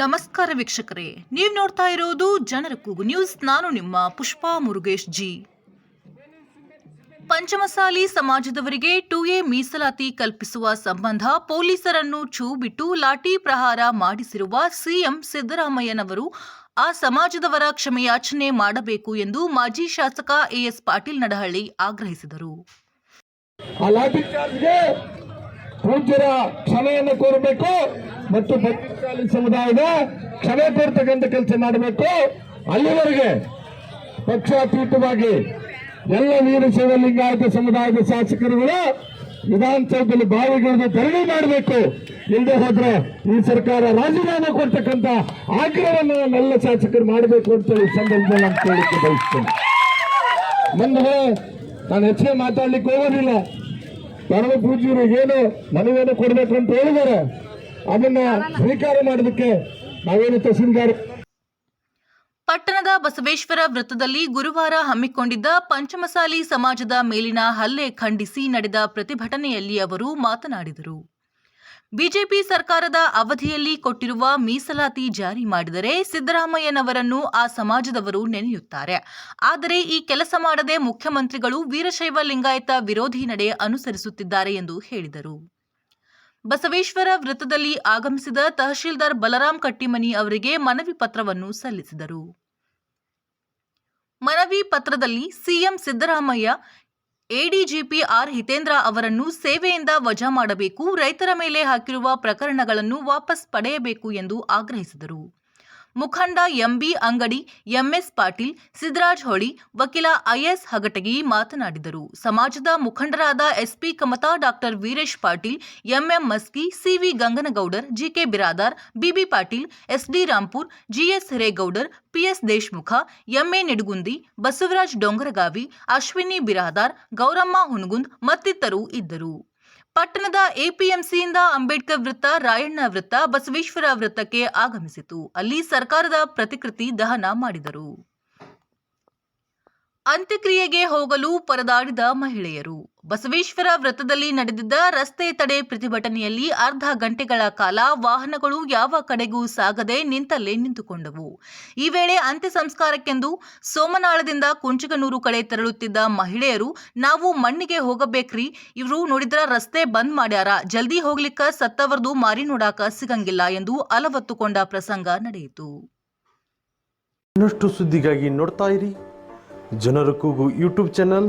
ನಮಸ್ಕಾರ ವೀಕ್ಷಕರೇ, ನೀವು ನೋಡ್ತಾ ಇರೋದು ಜನರ ಕೂಗು ನ್ಯೂಸ್. ನಾನು ನಿಮ್ಮ ಪುಷ್ಪಾ ಮುರುಗೇಶ್ ಜಿ. ಪಂಚಮಸಾಲಿ ಸಮಾಜದವರಿಗೆ ಟು ಎ ಮೀಸಲಾತಿ ಕಲ್ಪಿಸುವ ಸಂಬಂಧ ಪೊಲೀಸರನ್ನು ಛೂ ಬಿಟ್ಟು ಲಾಠಿ ಪ್ರಹಾರ ಮಾಡಿಸಿರುವ ಸಿಎಂ ಸಿದ್ದರಾಮಯ್ಯನವರು ಆ ಸಮಾಜದವರ ಕ್ಷಮೆಯಾಚನೆ ಮಾಡಬೇಕು ಎಂದು ಮಾಜಿ ಶಾಸಕ ಎಎಸ್ ಪಾಟೀಲ್ ನಡಹಳ್ಳಿ ಆಗ್ರಹಿಸಿದರು. ಕ್ಷಮೆಯನ್ನು ಕೋರಬೇಕು ಮತ್ತು ಸಮುದಾಯದ ಕ್ಷಮೆ ಕೊಡ್ತಕ್ಕಂಥ ಕೆಲಸ ಮಾಡಬೇಕು. ಅಲ್ಲಿವರೆಗೆ ಪಕ್ಷಾತೀತವಾಗಿ ಎಲ್ಲ ವೀರಶೈವ ಲಿಂಗಾಯತ ಸಮುದಾಯದ ಶಾಸಕರುಗಳು ವಿಧಾನಸೌಧದಲ್ಲಿ ಬಾವಿಗಳನ್ನು ಧರಣಿ ಮಾಡಬೇಕು. ಇಲ್ಲದೆ ಹೋದ್ರೆ ಈ ಸರ್ಕಾರ ರಾಜೀನಾಮೆ ಕೊಡ್ತಕ್ಕಂಥ ಆಗ್ರಹವನ್ನು ನಲ್ಲ ಶಾಸಕರು ಮಾಡಬೇಕು ಅಂತ ಈ ಸಂದರ್ಭದಲ್ಲಿ ನಾನು ಕೇಳಲಿಕ್ಕೆ ಬಯಸ್ತೇನೆ. ಮುಂದೆ ನಾನು ಹೆಚ್ಚಿಗೆ ಮಾತಾಡ್ಲಿಕ್ಕೆ ಹೋಗೋದಿಲ್ಲ. ಪರಮ ಪೂಜ್ಯರು ಏನು ಮನವಿಯನ್ನು ಕೊಡಬೇಕು ಅಂತ ಹೇಳಿದ್ದಾರೆ. ಅದನ್ನ ಸ್ವೀಕಾರ ಮಾಡೋದಕ್ಕೆ ನಾವೇನು ತಹಸೀಲ್ದಾರ್? ಪಟ್ಟಣದ ಬಸವೇಶ್ವರ ವೃತ್ತದಲ್ಲಿ ಗುರುವಾರ ಹಮ್ಮಿಕೊಂಡಿದ್ದ ಪಂಚಮಸಾಲಿ ಸಮಾಜದ ಮೇಲಿನ ಹಲ್ಲೆ ಖಂಡಿಸಿ ನಡೆದ ಪ್ರತಿಭಟನೆಯಲ್ಲಿ ಅವರು ಮಾತನಾಡಿದರು. ಬಿಜೆಪಿ ಸರ್ಕಾರದ ಅವಧಿಯಲ್ಲಿ ಕೊಟ್ಟಿರುವ ಮೀಸಲಾತಿ ಜಾರಿ ಮಾಡಿದರೆ ಸಿದ್ದರಾಮಯ್ಯನವರನ್ನು ಆ ಸಮಾಜದವರು ನೆನೆಯುತ್ತಾರೆ. ಆದರೆ ಈ ಕೆಲಸ ಮಾಡದೆ ಮುಖ್ಯಮಂತ್ರಿಗಳು ವೀರಶೈವ ಲಿಂಗಾಯತ ವಿರೋಧಿ ನಡೆ ಅನುಸರಿಸುತ್ತಿದ್ದಾರೆ ಎಂದು ಹೇಳಿದರು. ಬಸವೇಶ್ವರ ವೃತ್ತದಲ್ಲಿ ಆಗಮಿಸಿದ ತಹಶೀಲ್ದಾರ್ ಬಲರಾಮ್ ಕಟ್ಟಿಮನಿ ಅವರಿಗೆ ಮನವಿ ಪತ್ರವನ್ನು ಸಲ್ಲಿಸಿದರು. ಮನವಿ ಪತ್ರದಲ್ಲಿ CM Siddaramaiah, ADGP R Hitendra ಅವರನ್ನು ಸೇವೆಯಿಂದ ವಜಾ ಮಾಡಬೇಕು, ರೈತರ ಮೇಲೆ ಹಾಕಿರುವ ಪ್ರಕರಣಗಳನ್ನು ವಾಪಸ್ ಪಡೆಯಬೇಕು ಎಂದು ಆಗ್ರಹಿಸಿದರು. ಮುಖಂಡ ಎಂಬಿ ಅಂಗಡಿ ಎಂಎಸ್ ಪಾಟೀಲ್ ಸಿದ್ದರಾಜ್ ಹೊಳಿ, ವಕೀಲ ಐಎಸ್ ಹಗಟಗಿ ಮಾತನಾಡಿದರು. ಸಮಾಜದ ಮುಖಂಡರಾದ SP Kamata, doctor Veeresh Patil, MM Maski, CV Ganganagoudar, GK Biradar, BB Patil, SD Rampur, GS Hiregoudar, PS Deshmukh, MA Nidugundi, Basavaraj Dongaragavi, Ashwini Biradar, Gouramma Hungund ಮತ್ತಿತರರು ಇದ್ದರು. ಪಟ್ಟಣದ ಎಪಿಎಂಸಿಯಿಂದ ಅಂಬೇಡ್ಕರ್ ವೃತ್ತ, ರಾಯಣ್ಣ ವೃತ್ತ, ಬಸವೇಶ್ವರ ವೃತ್ತಕ್ಕೆ ಆಗಮಿಸಿತು. ಅಲ್ಲಿ ಸರ್ಕಾರದ ಪ್ರತಿಕೃತಿ ದಹನ ಮಾಡಿದರು. ಅಂತ್ಯಕ್ರಿಯೆಗೆ ಹೋಗಲು ಪರದಾಡಿದ ಮಹಿಳೆಯರು. ಬಸವೇಶ್ವರ ವೃತ್ತದಲ್ಲಿ ನಡೆದಿದ್ದ ರಸ್ತೆ ತಡೆ ಪ್ರತಿಭಟನೆಯಲ್ಲಿ ಅರ್ಧ ಗಂಟೆಗಳ ಕಾಲ ವಾಹನಗಳು ಯಾವ ಕಡೆಗೂ ಸಾಗದೆ ನಿಂತಲ್ಲೇ ನಿಂತುಕೊಂಡವು. ಈ ವೇಳೆ ಅಂತ್ಯ ಸಂಸ್ಕಾರಕ್ಕೆಂದು ಸೋಮನಾಳದಿಂದ ಕುಂಚಗನೂರು ಕಡೆ ತೆರಳುತ್ತಿದ್ದ ಮಹಿಳೆಯರು, ನಾವು ಮಣ್ಣಿಗೆ ಹೋಗಬೇಕ್ರಿ, ಇವರು ನೋಡಿದ್ರ ರಸ್ತೆ ಬಂದ್ ಮಾಡ್ಯಾರ, ಜಲ್ದಿ ಹೋಗ್ಲಿಕ್ಕ ಸತ್ತವರದು ಮಾರಿ ನೋಡಾಕ ಸಿಗಂಗಿಲ್ಲ ಎಂದು ಅಲವತ್ತುಕೊಂಡ ಪ್ರಸಂಗ ನಡೆಯಿತು. ಇನ್ನಷ್ಟು ಸುದ್ದಿಗಾಗಿ ನೋಡ್ತಾ ಇರಿ. ಜನರ ಕೂಗು ಯೂಟ್ಯೂಬ್ ಚಾನಲ್